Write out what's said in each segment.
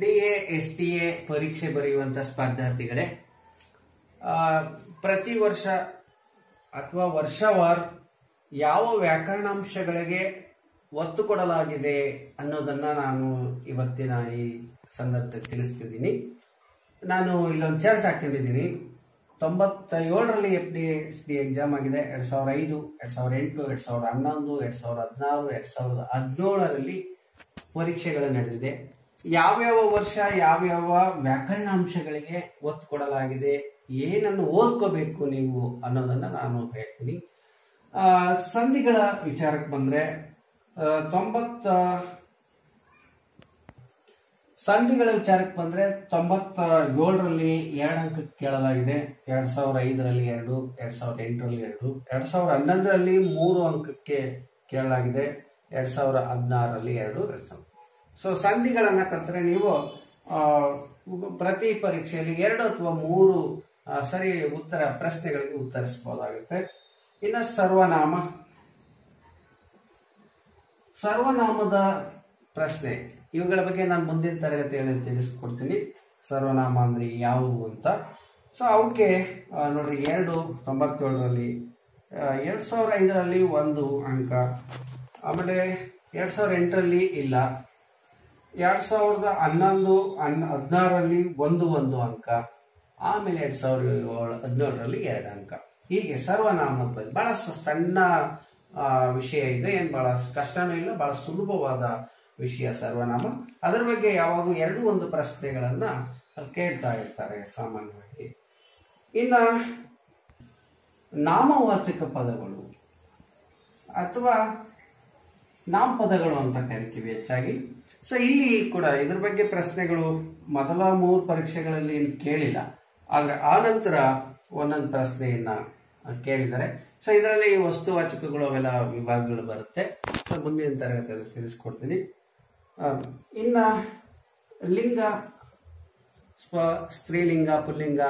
D A, S T A ಪರೀಕ್ಷೆ ಬರೆಯುವಂತ ಸ್ಪರ್ಧಾರ್ಥಿಗಳೇ ಪ್ರತಿ ವರ್ಷ ಅಥವಾ ವರ್ಷವಾರ್ ಯಾವ ವ್ಯಾಕರಣಾಂಶಗಳಿಗೆ ಒತ್ತು ಕೊಡಲಾಗಿದೆ ಅನ್ನೋದನ್ನ ನಾನು ಇವತ್ತಿನ ಈ ಸಂದರ್ಭದಲ್ಲಿ ತಿಳಿಸ್ತಿದ್ದೀನಿ. ನಾನು ಇಲ್ಲೊಂದು ಚಾರ್ಟ್ ಹಾಕೊಂಡಿದ್ದೀನಿ ತೊಂಬತ್ತ ಏಳರಲ್ಲಿ F D S D exam ಆಗಿದೆ. ಎರಡ್ ಸಾವಿರದ ಐದು, ಎರಡ್ ಸಾವಿರದ ಎಂಟು, ಎರಡ್ ಸಾವಿರದ ಹನ್ನೊಂದು, ಎರಡ್ ಸಾವಿರದ ಹದಿನಾರು, ಎರಡ್ ಸಾವಿರದ ಹದಿನೇಳರಲ್ಲಿ ಪರೀಕ್ಷೆಗಳು ನಡೆದಿದೆ. ಯಾವ್ಯಾವ ವರ್ಷ, ಯಾವ್ಯಾವ ವ್ಯಾಕರಣಾಂಶಗಳಿಗೆ ಒತ್ತು ಕೊಡಲಾಗಿದೆ, ಏನನ್ನು ಓದ್ಕೋಬೇಕು ನೀವು ಅನ್ನೋದನ್ನ ನಾನು ಹೇಳ್ತೀನಿ. ಸಂಧಿಗಳ ವಿಚಾರಕ್ಕೆ ಬಂದ್ರೆ ತೊಂಬತ್ತ, ಸಂಧಿಗಳ ವಿಚಾರಕ್ಕೆ ಬಂದ್ರೆ ತೊಂಬತ್ತ ಏಳರಲ್ಲಿ ಎರಡು ಅಂಕ ಕೇಳಲಾಗಿದೆ, ಎರಡ್ ಸಾವಿರದ ಐದರಲ್ಲಿ ಎರಡು, ಎರಡ್ ಸಾವಿರದ ಎಂಟರಲ್ಲಿ ಎರಡು, ಎರಡ್ ಸಾವಿರದ ಹನ್ನೊಂದರಲ್ಲಿ ಮೂರು ಅಂಕಕ್ಕೆ ಕೇಳಲಾಗಿದೆ, ಎರಡ್ ಸಾವಿರದ ಹದಿನಾರರಲ್ಲಿ ಎರಡು, ಎರಡ್ ಸಾವಿರ ಸೊ ಸಂಧಿಗಳನ್ನ ಕಲ್ತ್ರೆ ನೀವು ಪ್ರತಿ ಪರೀಕ್ಷೆಯಲ್ಲಿ ಎರಡು ಅಥವಾ ಮೂರು ಸರಿ ಉತ್ತರ, ಪ್ರಶ್ನೆಗಳಿಗೆ ಉತ್ತರಿಸಬಹುದಾಗುತ್ತೆ. ಇನ್ನು ಸರ್ವನಾಮ. ಸರ್ವನಾಮದ ಪ್ರಶ್ನೆ. ಇವುಗಳ ಬಗ್ಗೆ ನಾನು ಮುಂದಿನ ತರಗತಿಯಲ್ಲಿ ತಿಳಿಸ್ಕೊಡ್ತೀನಿ. ಸರ್ವನಾಮ ಅಂದ್ರೆ ಯಾವುವು ಅಂತ. ಸೊ ಅವಕ್ಕೆ ನೋಡ್ರಿ, ಎರಡು, ತೊಂಬತ್ತೇಳರಲ್ಲಿ ಎರಡು ಸಾವಿರದ ಐದರಲ್ಲಿ ಒಂದು ಅಂಕ. ಆಮೇಲೆ ಎರಡ್ ಸಾವಿರ ಎಂಟರಲ್ಲಿ ಇಲ್ಲ. ಎರಡ್ ಸಾವಿರದ ಹನ್ನೊಂದು ಹನ್, ಹದಿನಾರರಲ್ಲಿ ಒಂದು ಒಂದು ಅಂಕ, ಆಮೇಲೆ ಎರಡ್ ಸಾವಿರದ ಹದಿನೇಳರಲ್ಲಿ ಎರಡು ಅಂಕ. ಹೀಗೆ ಸರ್ವನಾಮದ ಬಗ್ಗೆ ಬಹಳ ಸಣ್ಣ ವಿಷಯ ಇದೆ. ಏನ್ ಬಹಳ ಕಷ್ಟನೂ ಇಲ್ಲ ಬಹಳ ಸುಲಭವಾದ ವಿಷಯ ಸರ್ವನಾಮ. ಅದರ ಬಗ್ಗೆ ಯಾವಾಗೂ ಎರಡು ಒಂದು ಪ್ರಶ್ನೆಗಳನ್ನ ಕೇಳ್ತಾ ಇರ್ತಾರೆ ಸಾಮಾನ್ಯವಾಗಿ. ಇನ್ನ, ನಾಮವಾಚಕ ಪದಗಳು ಅಥವಾ ನಾಮಪದಗಳು ಅಂತ ಕರಿತೀವಿ ಹೆಚ್ಚಾಗಿ. ಸೊ ಇಲ್ಲಿ ಕೂಡ ಇದ್ರ ಬಗ್ಗೆ ಪ್ರಶ್ನೆಗಳು ಮೊದಲ ಮೂರು ಪರೀಕ್ಷೆಗಳಲ್ಲಿ ಏನು ಕೇಳಿಲ್ಲ. ಆದ್ರೆ ಆ ನಂತರ ಒಂದೊಂದು ಪ್ರಶ್ನೆಯನ್ನ ಕೇಳಿದ್ದಾರೆ. ಸೊ ಇದರಲ್ಲಿ ವಸ್ತುವಾಚಕಗಳು ಅವೆಲ್ಲ ವಿಭಾಗಗಳು ಬರುತ್ತೆ. ಸೊ ಮುಂದಿನ ತರಗತಿಯಲ್ಲಿ ತಿಳಿಸ್ಕೊಡ್ತೀನಿ. ಇನ್ನ ಲಿಂಗ, ಸ್ವ, ಸ್ತ್ರೀಲಿಂಗ, ಪುಲ್ಲಿಂಗ,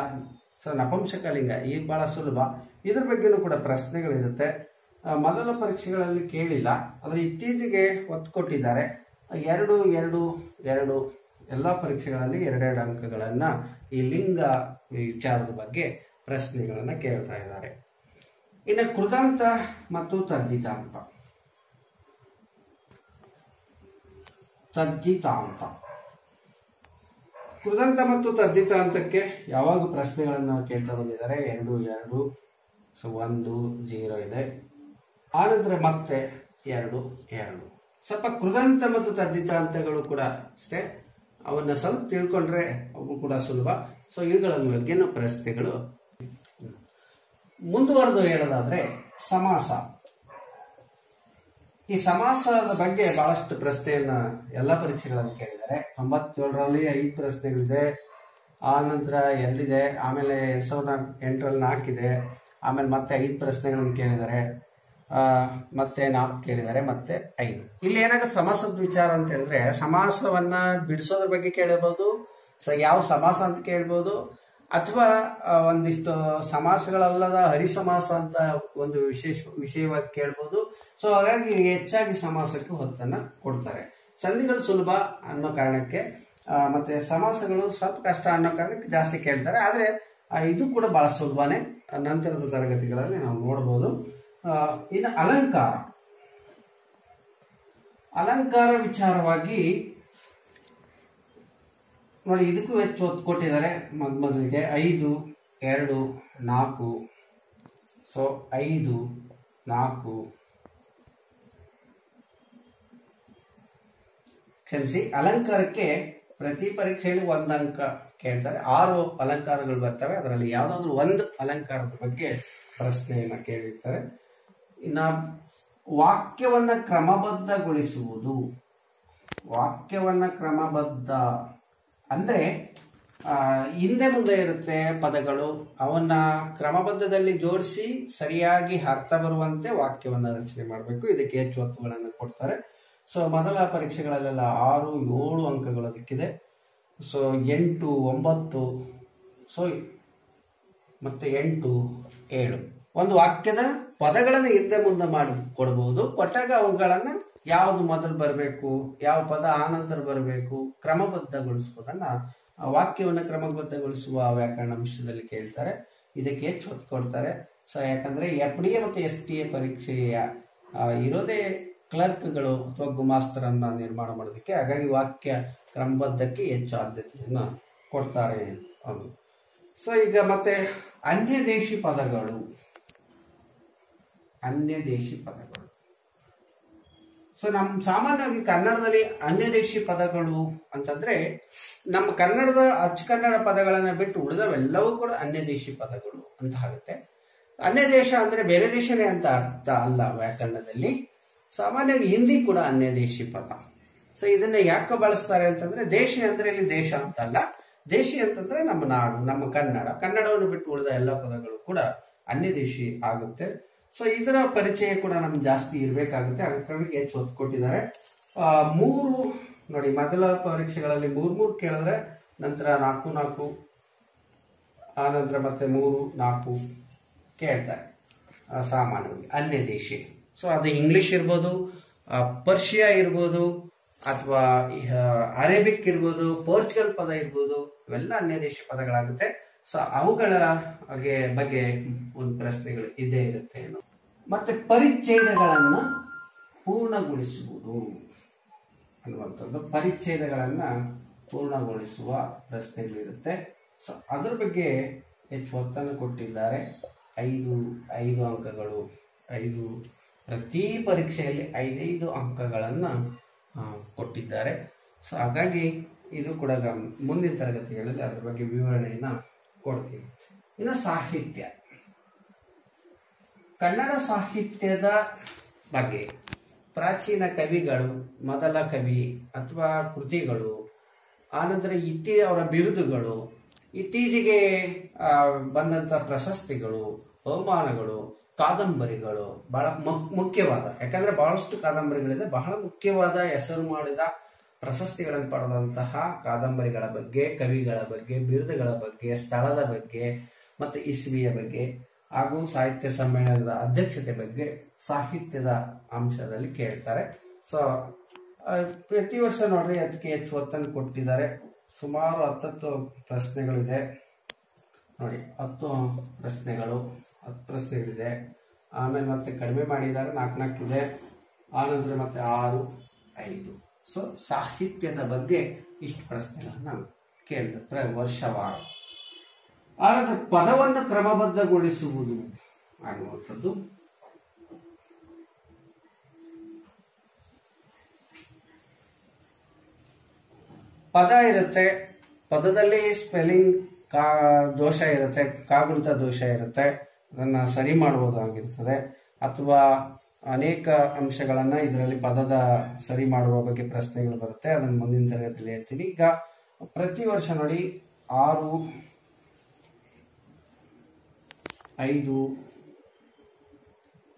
ಸೊ ನಪಂಶಕ ಲಿಂಗ ಈಗ ಬಹಳ ಸುಲಭ. ಇದ್ರ ಬಗ್ಗೆನೂ ಕೂಡ ಪ್ರಶ್ನೆಗಳಿರುತ್ತೆ. ಮೊದಲ ಪರೀಕ್ಷೆಗಳಲ್ಲಿ ಕೇಳಿಲ್ಲ. ಆದರೆ ಇತ್ತೀಚೆಗೆ ಒತ್ತು ಕೊಟ್ಟಿದ್ದಾರೆ ಎರಡು ಎರಡು ಎರಡು ಎಲ್ಲ ಪರೀಕ್ಷೆಗಳಲ್ಲಿ ಎರಡೆರಡು ಅಂಕಗಳನ್ನು ಈ ಲಿಂಗ ವಿಚಾರದ ಬಗ್ಗೆ ಪ್ರಶ್ನೆಗಳನ್ನು ಕೇಳ್ತಾ ಇದ್ದಾರೆ. ಇನ್ನು ಕೃತಾಂತ ಮತ್ತು ತದ್ದಿತಾಂತ ತದ್ದಿತಾಂತ ಕೃದಂತ ಮತ್ತು ತದ್ದಿತಾಂತಕ್ಕೆ ಯಾವಾಗ ಪ್ರಶ್ನೆಗಳನ್ನು ಕೇಳ್ತಾ ಬಂದಿದ್ದಾರೆ? ಎರಡು ಎರಡು, ಸೊ ಒಂದು, ಜೀರೋ ಇದೆ. ಆನಂತರ ಮತ್ತೆ ಎರಡು ಎರಡು. ಸ್ವಲ್ಪ ಕೃದಂತ ಮತ್ತು ತದ್ದಿತಾಂತಗಳು ಕೂಡ ಅಷ್ಟೇ. ಅವನ್ನ ಸ್ವಲ್ಪ ತಿಳ್ಕೊಂಡ್ರೆ ಅವು ಕೂಡ ಸುಲಭ. ಸೊ ಇವುಗಳ ಬಗ್ಗೆನೂ ಪ್ರಶ್ನೆಗಳು? ಮುಂದುವರೆದು ಹೇಳೋದಾದ್ರೆ, ಸಮಾಸ. ಈ ಸಮಾಸದ ಬಗ್ಗೆ ಬಹಳಷ್ಟು ಪ್ರಶ್ನೆಯನ್ನ ಎಲ್ಲ ಪರೀಕ್ಷೆಗಳಲ್ಲಿ ಕೇಳಿದ್ದಾರೆ. ತೊಂಬತ್ತೇಳರಲ್ಲಿ ಐದು ಪ್ರಶ್ನೆಗಳಿದೆ. ಆ ನಂತರ ಎರಡಿದೆ. ಆಮೇಲೆ ಎರಡ್ ಸಾವಿರದ ಎಂಟರಲ್ಲಿ ನಾಲ್ಕಿದೆ. ಆಮೇಲೆ ಮತ್ತೆ ಐದು ಪ್ರಶ್ನೆಗಳನ್ನು ಕೇಳಿದ್ದಾರೆ. ಮತ್ತೆ ನಾಲ್ಕು ಕೇಳಿದ್ದಾರೆ, ಮತ್ತೆ ಐದು. ಇಲ್ಲಿ ಏನಾಗುತ್ತೆ ಸಮಾಸದ ವಿಚಾರ ಅಂತ ಹೇಳಿದ್ರೆ, ಸಮಾಸವನ್ನ ಬಿಡಿಸೋದ್ರ ಬಗ್ಗೆ ಕೇಳಬಹುದು ಯಾವ ಸಮಾಸ ಅಂತ ಕೇಳ್ಬೋದು, ಅಥವಾ ಒಂದಿಷ್ಟು ಸಮಾಸಗಳಲ್ಲದ ಹರಿಸಮಾಸ ಅಂತ ಒಂದು ವಿಶೇಷ, ವಿಷಯವಾಗಿ ಕೇಳ್ಬೋದು. ಸೊ, ಹಾಗಾಗಿ ಹೆಚ್ಚಾಗಿ ಸಮಾಸಕ್ಕೆ ಹೊತ್ತನ್ನ ಕೊಡ್ತಾರೆ. ಸಂಧಿಗಳು ಸುಲಭ ಅನ್ನೋ ಕಾರಣಕ್ಕೆ ಮತ್ತೆ ಸಮಾಸಗಳು ಸ್ವಲ್ಪ ಕಷ್ಟ ಅನ್ನೋ ಕಾರಣಕ್ಕೆ ಜಾಸ್ತಿ ಕೇಳ್ತಾರೆ. ಆದ್ರೆ ಇದು ಕೂಡ ಬಹಳ ಸುಲಭನೇ. ನಂತರದ ತರಗತಿಗಳಲ್ಲಿ ನಾವು ನೋಡಬಹುದು ಇನ್ನು ಅಲಂಕಾರ. ಅಲಂಕಾರ ವಿಚಾರವಾಗಿ ನೋಡಿ, ಇದಕ್ಕೂ ಹೆಚ್ಚು ಒತ್ತು ಕೊಟ್ಟಿದ್ದಾರೆ ಮೊದ್ ಮೊದಲಿಗೆ ಐದು, ಎರಡು, ನಾಲ್ಕು, ಸೊ, ಐದು, ನಾಲ್ಕು. ಕ್ಷಮಿಸಿ, ಅಲಂಕಾರಕ್ಕೆ ಪ್ರತಿ ಪರೀಕ್ಷೆಯಲ್ಲಿ ಒಂದು ಅಂಕ ಕೇಳ್ತಾರೆ. ಆರು ಅಲಂಕಾರಗಳು ಬರ್ತವೆ. ಅದರಲ್ಲಿ ಯಾವುದಾದ್ರೂ ಒಂದು ಅಲಂಕಾರದ ಬಗ್ಗೆ ಪ್ರಶ್ನೆಯನ್ನ ಕೇಳಿರ್ತಾರೆ. ಇನ್ನ ವಾಕ್ಯವನ್ನ ಕ್ರಮಬದ್ಧಗೊಳಿಸುವುದು. ವಾಕ್ಯವನ್ನ ಕ್ರಮಬದ್ಧ ಅಂದ್ರೆ ಹಿಂದೆ ಮುಂದೆ ಇರುತ್ತೆ ಪದಗಳು. ಅವನ್ನ ಕ್ರಮಬದ್ಧದಲ್ಲಿ ಜೋಡಿಸಿ ಸರಿಯಾಗಿ ಅರ್ಥ ಬರುವಂತೆ ವಾಕ್ಯವನ್ನ ರಚನೆ ಮಾಡಬೇಕು. ಇದಕ್ಕೆ ಹೆಚ್ಚು ಹಕ್ಕುಗಳನ್ನು ಕೊಡ್ತಾರೆ. ಸೊ ಮೊದಲ ಪರೀಕ್ಷೆಗಳಲ್ಲೆಲ್ಲ ಆರು, ಏಳು ಅಂಕಗಳು ಅದಕ್ಕಿದೆ. ಸೊ ಎಂಟು, ಒಂಬತ್ತು ಸೊ ಮತ್ತೆ ಎಂಟು, ಏಳು. ಒಂದು ವಾಕ್ಯದ ಪದಗಳನ್ನು ಹಿಂದೆ ಮುಂದೆ ಮಾಡಿ ಕೊಡಬಹುದು ಕೊಟ್ಟಾಗ ಅವುಗಳನ್ನ ಯಾವುದು ಮೊದಲು ಬರಬೇಕು, ಯಾವ ಪದ ಆನಂತರ ಬರಬೇಕು ಕ್ರಮಬದ್ಧಗೊಳಿಸುವುದನ್ನ ವಾಕ್ಯವನ್ನು ಕ್ರಮಬದ್ಧಗೊಳಿಸುವ ವ್ಯಾಕರಣ ಅಂಶದಲ್ಲಿ ಕೇಳ್ತಾರೆ. ಇದಕ್ಕೆ ಹೆಚ್ಚು ಒತ್ತು ಕೊಡ್ತಾರೆ. ಸೊ ಯಾಕಂದ್ರೆ ಎಫ್ ಡಿ ಎ ಮತ್ತು ಎಸ್ ಟಿ ಎ ಪರೀಕ್ಷೆಯ ಇರೋದೇ ಕ್ಲರ್ಕ್ಗಳು ಅಥವಾ ಗುಮಾಸ್ತರನ್ನ ನಿರ್ಮಾಣ ಮಾಡೋದಕ್ಕೆ ಹಾಗಾಗಿ ವಾಕ್ಯ ಕ್ರಮಬದ್ಧಕ್ಕೆ ಹೆಚ್ಚು ಆದ್ಯತೆಯನ್ನು ಕೊಡ್ತಾರೆ ಅದು ಸೊ ಈಗ ಮತ್ತೆ ಅನ್ಯ ಪದಗಳು. ಅನ್ಯ ದೇಶಿ ಪದಗಳು. ಸೊ ನಮ್ಮ ಸಾಮಾನ್ಯವಾಗಿ ಕನ್ನಡದಲ್ಲಿ ಅನ್ಯದೇಶಿ ಪದಗಳು ಅಂತಂದ್ರೆ, ನಮ್ಮ ಕನ್ನಡದ ಅಚ್ಚ ಕನ್ನಡ ಪದಗಳನ್ನ ಬಿಟ್ಟು ಉಳಿದವೆಲ್ಲವೂ ಕೂಡ ಅನ್ಯದೇಶಿ ಪದಗಳು ಅಂತ ಆಗುತ್ತೆ. ಅನ್ಯ ದೇಶ ಅಂದ್ರೆ ಬೇರೆ ದೇಶನೇ ಅಂತ ಅರ್ಥ ಅಲ್ಲ ವ್ಯಾಕರಣದಲ್ಲಿ. ಸಾಮಾನ್ಯವಾಗಿ ಹಿಂದಿ ಕೂಡ ಅನ್ಯ ದೇಶಿ ಪದ. ಸೊ ಇದನ್ನ ಯಾಕೆ ಬಳಸ್ತಾರೆ ಅಂತಂದ್ರೆ, ದೇಶಿ ಅಂದ್ರೆ ಇಲ್ಲಿ ದೇಶ ಅಂತ ಅಲ್ಲ ದೇಶಿ ಅಂತಂದ್ರೆ ನಮ್ಮ ನಾಡು, ನಮ್ಮ ಕನ್ನಡ. ಕನ್ನಡವನ್ನು ಬಿಟ್ಟು ಉಳಿದ ಎಲ್ಲ ಪದಗಳು ಕೂಡ ಅನ್ಯ ದೇಶಿ ಆಗುತ್ತೆ. ಸೊ ಇದರ ಪರಿಚಯ ಕೂಡ ನಮ್ಗೆ ಜಾಸ್ತಿ ಇರಬೇಕಾಗುತ್ತೆ. ಅದಕ್ಕಾಗಿ ಹೆಚ್ಚು ಒತ್ತು ಕೊಟ್ಟಿದ್ದಾರೆ ಮೂರು, ನೋಡಿ, ಮೊದಲ ಪರೀಕ್ಷೆಗಳಲ್ಲಿ ಮೂರ್ ಮೂರು ಕೇಳಿದ್ರೆ ನಂತರ ನಾಲ್ಕು ನಾಲ್ಕು, ಆ ನಂತರ ಮತ್ತೆ ಮೂರು ನಾಲ್ಕು ಕೇಳ್ತಾರೆ ಸಾಮಾನ್ಯವಾಗಿ, ಅನ್ಯ ದೇಶಿ ಸೊ ಅದು ಇಂಗ್ಲಿಷ್ ಇರ್ಬೋದು ಪರ್ಷಿಯಾ ಇರ್ಬೋದು, ಅಥವಾ ಅರೇಬಿಕ್ ಇರ್ಬೋದು ಪೋರ್ಚುಗಲ್ ಪದ ಇರ್ಬೋದು, ಇವೆಲ್ಲ ಅನ್ಯ ದೇಶಿ ಪದಗಳಾಗುತ್ತೆ. ಸೊ ಅವುಗಳ ಬಗ್ಗೆ ಬಗ್ಗೆ ಒಂದು ಪ್ರಶ್ನೆಗಳು ಇದ್ದೇ ಇರುತ್ತೆ. ಏನು. ಮತ್ತೆ ಪರಿಚ್ಛೇದಗಳನ್ನ ಪೂರ್ಣಗೊಳಿಸುವುದು. ಅನ್ನುವಂಥದ್ದು ಪರಿಚ್ಛೇದಗಳನ್ನ ಪೂರ್ಣಗೊಳಿಸುವ ಪ್ರಶ್ನೆಗಳಿರುತ್ತೆ ಸೊ ಅದ್ರ ಬಗ್ಗೆ ಹೆಚ್ಚು ಒತ್ತನ್ನು ಕೊಟ್ಟಿದ್ದಾರೆ. ಐದು ಐದು ಅಂಕಗಳು, ಐದು ಪ್ರತಿ ಪರೀಕ್ಷೆಯಲ್ಲಿ ಐದೈದು ಅಂಕಗಳನ್ನು ಕೊಟ್ಟಿದ್ದಾರೆ. ಸೊ ಹಾಗಾಗಿ ಇದು ಕೂಡ ಮುಂದಿನ ತರಗತಿಗಳಲ್ಲಿ ಅದ್ರ ಬಗ್ಗೆ ವಿವರಣೆಯನ್ನು ಕೊಡ್ತೀವಿ. ಇನ್ನು ಸಾಹಿತ್ಯ. ಕನ್ನಡ ಸಾಹಿತ್ಯದ ಬಗ್ಗೆ ಪ್ರಾಚೀನ ಕವಿಗಳು, ಮೊದಲ ಕವಿ ಅಥವಾ ಕೃತಿಗಳು ಆನಂತರ ಇತ್ತೀ ಅವರ ಬಿರುದುಗಳು, ಇತ್ತೀಚೆಗೆ ಬಂದಂತ ಪ್ರಶಸ್ತಿಗಳು, ಬಹುಮಾನಗಳು, ಕಾದಂಬರಿಗಳು ಬಹಳ ಮುಖ್ಯವಾದ, ಯಾಕಂದ್ರೆ ಬಹಳಷ್ಟು ಕಾದಂಬರಿಗಳಿದೆ. ಬಹಳ ಮುಖ್ಯವಾದ ಹೆಸರು ಮಾಡಿದ ಪ್ರಶಸ್ತಿಗಳನ್ನು ಪಡೆದಂತಹ ಕಾದಂಬರಿಗಳ ಬಗ್ಗೆ, ಕವಿಗಳ ಬಗ್ಗೆ, ಬಿರುದುಗಳ ಬಗ್ಗೆ, ಸ್ಥಳದ ಬಗ್ಗೆ, ಮತ್ತು ಇಸ್ವಿಯ ಬಗ್ಗೆ ಹಾಗೂ ಸಾಹಿತ್ಯ ಸಮ್ಮೇಳನದ ಅಧ್ಯಕ್ಷತೆ ಬಗ್ಗೆ ಸಾಹಿತ್ಯದ ಅಂಶದಲ್ಲಿ ಕೇಳ್ತಾರೆ. ಸೊ ಪ್ರತಿ ವರ್ಷ ನೋಡ್ರಿ ಅದಕ್ಕೆ ಹೆಚ್ಚು ಒತ್ತನ್ನು ಕೊಟ್ಟಿದ್ದಾರೆ. ಸುಮಾರು ಹತ್ತತ್ತು ಪ್ರಶ್ನೆಗಳಿದೆ. ನೋಡಿ, ಹತ್ತು ಪ್ರಶ್ನೆಗಳು, ಹತ್ತು ಪ್ರಶ್ನೆಗಳಿದೆ. ಆಮೇಲೆ ಮತ್ತೆ ಕಡಿಮೆ ಮಾಡಿದ್ದಾರೆ ನಾಲ್ಕು ನಾಲ್ಕು ಇದೆ. ಆನಂತರ ಮತ್ತೆ ಆರು, ಐದು. ಸೊ ಸಾಹಿತ್ಯದ ಬಗ್ಗೆ ಇಷ್ಟು ಪ್ರಶ್ನೆಗಳನ್ನ ಪ್ರ ವರ್ಷವಾರ. ಆನಂತರ ಪದವನ್ನು ಕ್ರಮಬದ್ಧಗೊಳಿಸುವುದು ಅನ್ನುವಂಥದ್ದು. ಪದ ಇರುತ್ತೆ, ಪದದಲ್ಲಿ ಸ್ಪೆಲ್ಲಿಂಗ್ ಕಾ, ದೋಷ ಇರುತ್ತೆ ಕಾಗುಣಿತ ದೋಷ ಇರುತ್ತೆ, ಅದನ್ನ ಸರಿ ಮಾಡುವುದಾಗಿರ್ತದೆ. ಅಥವಾ ಅನೇಕ ಅಂಶಗಳನ್ನ ಇದರಲ್ಲಿ ಪದದ ಸರಿ ಮಾಡುವ ಬಗ್ಗೆ ಪ್ರಶ್ನೆಗಳು ಬರುತ್ತೆ, ಅದನ್ನು ಮುಂದಿನ ತರಗತಿಯಲ್ಲಿ ಹೇಳ್ತೀನಿ. ಈಗ ಪ್ರತಿ ವರ್ಷ ನೋಡಿ, ಆರು ಐದು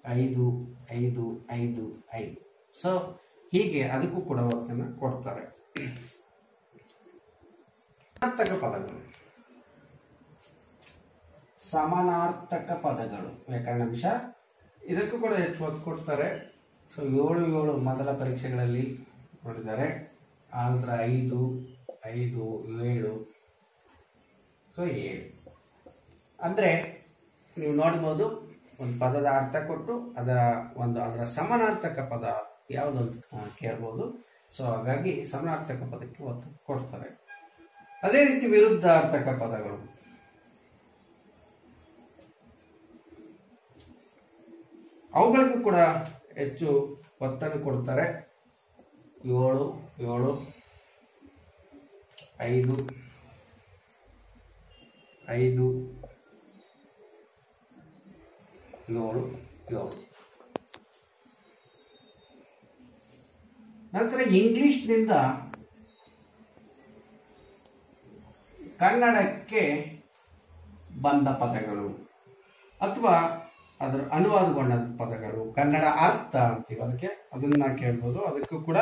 ಐದು ಐದು ಐದು ಐದು ಸೊ ಹೀಗೆ ಅದಕ್ಕೂ ಕೂಡ ಒತ್ತನ್ನು ಕೊಡ್ತಾರೆ. ಸಮಾನಾರ್ಥಕ ಪದಗಳು. ಸಮಾನಾರ್ಥಕ ಪದಗಳು. ವ್ಯಾಕರಣ ಅಂಶ. ಇದಕ್ಕೂ ಕೂಡ ಹೆಚ್ಚು ಒತ್ತು ಕೊಡ್ತಾರೆ. ಸೊ ಏಳು ಏಳು ಮೊದಲ ಪರೀಕ್ಷೆಗಳಲ್ಲಿ ನೋಡಿದ್ದಾರೆ. ಆನಂತರ ಐದು ಐದು, ಏಳು. ಸೊ ಏಳು. ಅಂದ್ರೆ ನೀವು ನೋಡ್ಬೋದು, ಒಂದು ಪದದ ಅರ್ಥ ಕೊಟ್ಟು ಅದರ ಒಂದು ಅದರ ಸಮಾನಾರ್ಥಕ ಪದ ಯಾವುದು ಅಂತ ಕೇಳ್ಬೋದು. ಸೊ ಹಾಗಾಗಿ ಸಮನಾರ್ಥಕ ಪದಕ್ಕೆ ಒತ್ತು ಕೊಡ್ತಾರೆ. ಅದೇ ರೀತಿ ವಿರುದ್ಧಾರ್ಥಕ ಪದಗಳು. ಅವುಗಳಿಗೂ ಕೂಡ ಹೆಚ್ಚು ಒತ್ತನ್ನು ಕೊಡ್ತಾರೆ. ಏಳು ಏಳು, ಐದು ಐದು ಏಳು ಏಳು ನಂತರ ಇಂಗ್ಲಿಷ್ನಿಂದ ಕನ್ನಡಕ್ಕೆ ಬಂದ ಪದಗಳು ಅಥವಾ ಅದರ ಅನುವಾದಗೊಂಡ ಪದಗಳು. ಕನ್ನಡ ಅರ್ಥ ಅಂತೀವಿ. ಅದಕ್ಕೆ ಅದನ್ನ ಕೇಳ್ಬೋದು. ಅದಕ್ಕೂ ಕೂಡ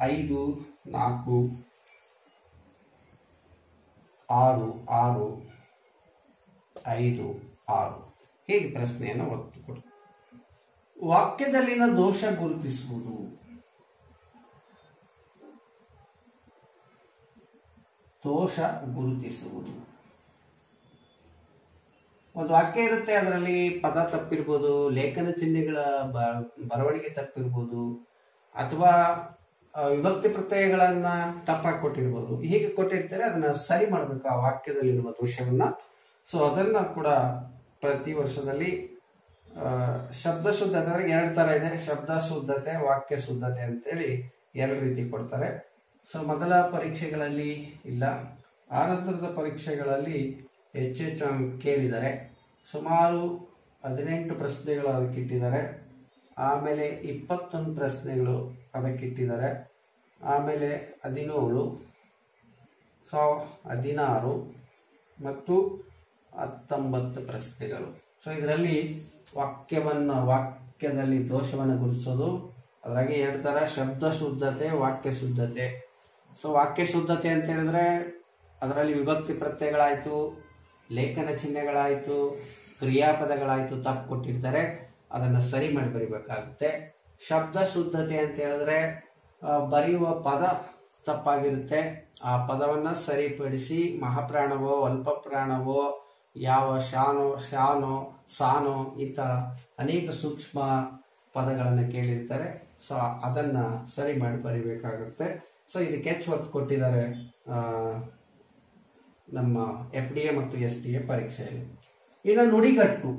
ಐದು, ನಾಲ್ಕು, ಆರು ಆರು, ಐದು, ಆರು. ಹೀಗೆ ಪ್ರಶ್ನೆಯನ್ನು ಒತ್ತು ಕೊಡಿ ವಾಕ್ಯದಲ್ಲಿನ ದೋಷ ಗುರುತಿಸುವುದು. ದೋಷ ಗುರುತಿಸುವುದು. ಒಂದು ವಾಕ್ಯ ಇರುತ್ತೆ, ಅದರಲ್ಲಿ ಪದ ತಪ್ಪಿರ್ಬೋದು, ಲೇಖನ ಚಿಹ್ನೆಗಳ ಬರವಣಿಗೆ ತಪ್ಪಿರ್ಬೋದು, ಅಥವಾ ವಿಭಕ್ತಿ ಪ್ರತ್ಯಯಗಳನ್ನ ತಪ್ಪಾಗಿ ಕೊಟ್ಟಿರ್ಬೋದು. ಹೀಗೆ ಕೊಟ್ಟಿರ್ತಾರೆ, ಅದನ್ನ ಸರಿ ಮಾಡಬೇಕು ಆ ವಾಕ್ಯದಲ್ಲಿರುವ ದೋಷವನ್ನ. ಸೊ ಅದನ್ನ ಕೂಡ ಪ್ರತಿ ವರ್ಷದಲ್ಲಿ ಶಬ್ದ ಶುದ್ಧತೆ ಅಂದ್ರೆ ಎರಡು ತರ ಇದೆ. ಶಬ್ದ ಶುದ್ಧತೆ, ವಾಕ್ಯ ಶುದ್ಧತೆ ಅಂತೇಳಿ ಎರಡು ರೀತಿ ಕೊಡ್ತಾರೆ. ಸೊ, ಮೊದಲ ಪರೀಕ್ಷೆಗಳಲ್ಲಿ ಇಲ್ಲ. ಆನಂತರದ ಪರೀಕ್ಷೆಗಳಲ್ಲಿ ಹೆಚ್ಚೆಚ್ಚು ಹೆಚ್ಚು ಕೇಳಿದ್ದಾರೆ ಸುಮಾರು ಹದಿನೆಂಟು ಪ್ರಶ್ನೆಗಳು ಅದಕ್ಕಿಟ್ಟಿದ್ದಾರೆ ಆಮೇಲೆ ಇಪ್ಪತ್ತೊಂದು ಪ್ರಶ್ನೆಗಳು ಅದಕ್ಕಿಟ್ಟಿದ್ದಾರೆ ಆಮೇಲೆ ಹದಿನೇಳು, ಸೊ, ಹದಿನಾರು ಮತ್ತು ಹತ್ತೊಂಬತ್ತು ಪ್ರಶ್ನೆಗಳು. ಸೊ ಇದರಲ್ಲಿ ವಾಕ್ಯವನ್ನು, ವಾಕ್ಯದಲ್ಲಿ ದೋಷವನ್ನು ಗುರುತಿಸೋದು, ಅದ್ರಾಗೆ ಥರ ಶಬ್ದ ಶುದ್ಧತೆ, ವಾಕ್ಯ ಶುದ್ಧತೆ. ಸೊ ವಾಕ್ಯ ಶುದ್ಧತೆ ಅಂತ ಹೇಳಿದ್ರೆ, ಅದರಲ್ಲಿ ವಿಭಕ್ತಿ ಪ್ರತ್ಯಯಗಳಾಯಿತು, ಲೇಖನ ಚಿಹ್ನೆಗಳಾಯಿತು, ಕ್ರಿಯಾಪದಗಳಾಯಿತು, ತಪ್ಪು ಕೊಟ್ಟಿರ್ತಾರೆ, ಅದನ್ನು ಸರಿ ಮಾಡಿ ಬರಿಬೇಕಾಗುತ್ತೆ. ಶಬ್ದ ಶುದ್ಧತೆ ಅಂತ ಹೇಳಿದ್ರೆ ಬರೆಯುವ ಪದ ತಪ್ಪಾಗಿರುತ್ತೆ. ಆ ಪದವನ್ನ ಸರಿಪಡಿಸಿ ಮಹಾಪ್ರಾಣವೋ ಅಲ್ಪ ಪ್ರಾಣವೋ ಯಾವ ಶಾನೋ ಶಾನೋ, ಸಾನೋ ಇಂಥ ಅನೇಕ ಸೂಕ್ಷ್ಮ ಪದಗಳನ್ನು ಕೇಳಿರ್ತಾರೆ. ಸೊ ಅದನ್ನ ಸರಿ ಮಾಡಿ ಬರಿಬೇಕಾಗುತ್ತೆ. ಸೊ ಇದಕ್ಕೆ ಹೆಚ್ಚು ಹೊತ್ತು ಕೊಟ್ಟಿದ್ದಾರೆ ನಮ್ಮ ಎಫ್ ಡಿ ಎ ಮತ್ತು ಎಸ್ ಡಿ ಎ ಪರೀಕ್ಷೆಯಲ್ಲಿ. ಇನ್ನು ನುಡಿಗಟ್ಟು.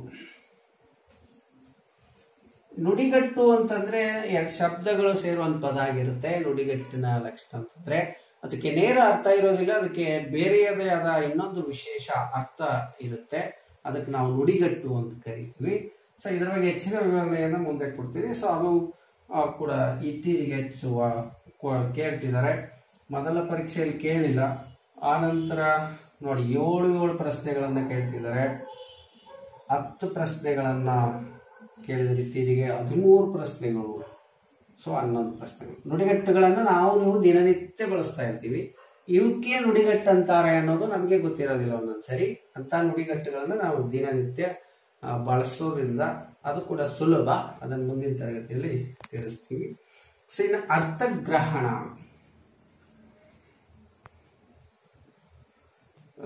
ನುಡಿಗಟ್ಟು ಅಂತಂದ್ರೆ ಎರಡು ಶಬ್ದಗಳು ಸೇರುವಂತ ಪದ ಆಗಿರುತ್ತೆ ನುಡಿಗಟ್ಟಿನ ಲಕ್ಷಣ ಅಂತಂದ್ರೆ ಅದಕ್ಕೆ ನೇರ ಅರ್ಥ ಇರೋದಿಲ್ಲ, ಅದಕ್ಕೆ ಬೇರೆಯದೇ ಆದ ಇನ್ನೊಂದು ವಿಶೇಷ ಅರ್ಥ ಇರುತ್ತೆ. ಅದಕ್ಕೆ ನಾವು ನುಡಿಗಟ್ಟು ಅಂತ ಕರಿತೀವಿ. ಸೊ ಇದರ ಬಗ್ಗೆ ಹೆಚ್ಚಿನ ವಿವರಣೆಯನ್ನು ಮುಂದೆ ಕೊಡ್ತೀನಿ. ಸೊ ಅದು ಕೂಡ ಇತ್ತೀಚೆಗೆ ಹೆಚ್ಚು ಕೇಳ್ತಿದ್ದಾರೆ. ಮೊದಲ ಪರೀಕ್ಷೆಯಲ್ಲಿ ಕೇಳಿಲ್ಲ. ಆನಂತರ ನಂತರ ನೋಡಿ, ಏಳು ಏಳು ಪ್ರಶ್ನೆಗಳನ್ನು ಕೇಳ್ತಿದ್ದಾರೆ. ಹತ್ತು ಪ್ರಶ್ನೆಗಳನ್ನು ಕೇಳಿದರೆ ಇತ್ತೀಚೆಗೆ ಹದಿಮೂರು ಪ್ರಶ್ನೆಗಳು ಸೊ ಹನ್ನೊಂದು ಪ್ರಶ್ನೆಗಳು ನುಡಿಗಟ್ಟುಗಳನ್ನು ನಾವು ನೀವು ದಿನನಿತ್ಯ ಬಳಸ್ತಾ ಇರ್ತೀವಿ. ಇವಕ್ಕೆ ನುಡಿಗಟ್ಟು ಅಂತಾರೆ ಅನ್ನೋದು ನಮಗೆ ಗೊತ್ತಿರೋದಿಲ್ಲ ಒಂದೊಂದ್ಸರಿ ಅಂತ ನುಡಿಗಟ್ಟುಗಳನ್ನು ನಾವು ದಿನನಿತ್ಯ ಬಳಸೋದ್ರಿಂದ ಅದು ಕೂಡ ಸುಲಭ. ಅದನ್ನು ಮುಂದಿನ ತರಗತಿಯಲ್ಲಿ ತಿಳಿಸ್ತೀವಿ. ಸೊ ಇನ್ನು ಅರ್ಥಗ್ರಹಣ.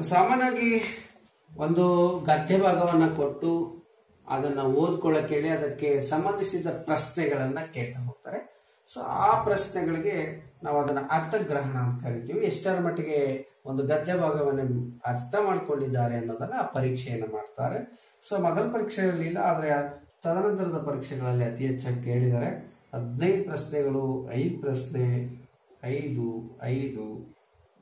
ಸಾಮಾನ್ಯವಾಗಿ ಒಂದು ಗದ್ಯ ಭಾಗವನ್ನು ಕೊಟ್ಟು ಅದನ್ನ ಓದ್ಕೊಳ್ಳೋಕೆ ಹೇಳಿ ಅದಕ್ಕೆ ಸಂಬಂಧಿಸಿದ ಪ್ರಶ್ನೆಗಳನ್ನ ಕೇಳ್ತಾ ಹೋಗ್ತಾರೆ. ಸೊ ಆ ಪ್ರಶ್ನೆಗಳಿಗೆ ನಾವು ಅದನ್ನ ಅರ್ಥಗ್ರಹಣ ಅಂತ ಕರಿತೀವಿ. ಎಷ್ಟರ ಮಟ್ಟಿಗೆ ಒಂದು ಗದ್ಯ ಭಾಗವನ್ನು ಅರ್ಥ ಮಾಡ್ಕೊಂಡಿದ್ದಾರೆ ಅನ್ನೋದನ್ನ ಆ ಪರೀಕ್ಷೆಯನ್ನು ಮಾಡ್ತಾರೆ. ಸೊ ಮೊದಲ ಪರೀಕ್ಷೆಯಲ್ಲಿ ಇಲ್ಲ, ಆದ್ರೆ ತದನಂತರದ ಪರೀಕ್ಷೆಗಳಲ್ಲಿ ಅತಿ ಹೆಚ್ಚಾಗಿ ಕೇಳಿದ್ದಾರೆ. ಹದಿನೈದು ಪ್ರಶ್ನೆಗಳು, ಐದು ಪ್ರಶ್ನೆ, ಐದು ಐದು,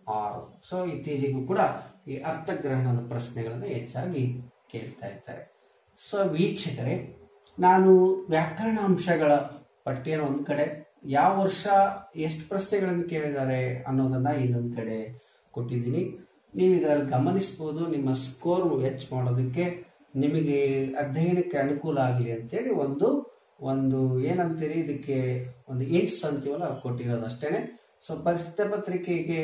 ಆರು. ಸೊ ಇತ್ತೀಚೆಗೂ ಕೂಡ ಈ ಅರ್ಥಗ್ರಹಣದ ಪ್ರಶ್ನೆಗಳನ್ನು ಹೆಚ್ಚಾಗಿ ಕೇಳ್ತಾ ಇರ್ತಾರೆ ಸೊ ವೀಕ್ಷಕರೇ ನಾನು ವ್ಯಾಕರಣಾಂಶಗಳ ಪಟ್ಟಿಯನ್ನು ಒಂದ್ ಕಡೆ, ಯಾವ ವರ್ಷ ಎಷ್ಟು ಪ್ರಶ್ನೆಗಳನ್ನು ಕೇಳಿದ್ದಾರೆ ಅನ್ನೋದನ್ನ ಇನ್ನೊಂದ್ ಕಡೆ ಕೊಟ್ಟಿದ್ದೀನಿ. ನೀವು ಇದರಲ್ಲಿ ಗಮನಿಸಬಹುದು ನಿಮ್ಮ ಸ್ಕೋರ್ ವೆಚ್ ಮಾಡೋದಕ್ಕೆ ನಿಮಗೆ ಅಧ್ಯಯನಕ್ಕೆ ಅನುಕೂಲ ಆಗಲಿ ಅಂತೇಳಿ ಒಂದು ಒಂದು ಏನಂತೀರಿ, ಇದಕ್ಕೆ ಒಂದು ಇಂಟ್ಸ್ ಅಂತೀವಲ್ಲ ಅದು ಕೊಟ್ಟಿರೋದು ಅಷ್ಟೇನೆ ಸೊ ಪರಿಸ್ಥಿತಿ ಪತ್ರಿಕೆಗೆ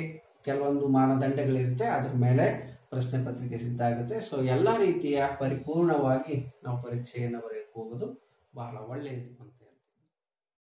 ಕೆಲವೊಂದು ಮಾನದಂಡಗಳಿರುತ್ತೆ, ಅದ್ರ ಮೇಲೆ ಪ್ರಶ್ನೆ ಪತ್ರಿಕೆ ಸಿದ್ಧ ಆಗುತ್ತೆ. ಸೊ ಎಲ್ಲ ರೀತಿಯ ಪರಿಪೂರ್ಣವಾಗಿ ನಾವು ಪರೀಕ್ಷೆಯನ್ನು ಬರೆಯಕ್ಕೆ ಹೋಗೋದು ಬಹಳ ಒಳ್ಳೆಯದು ಅಂತ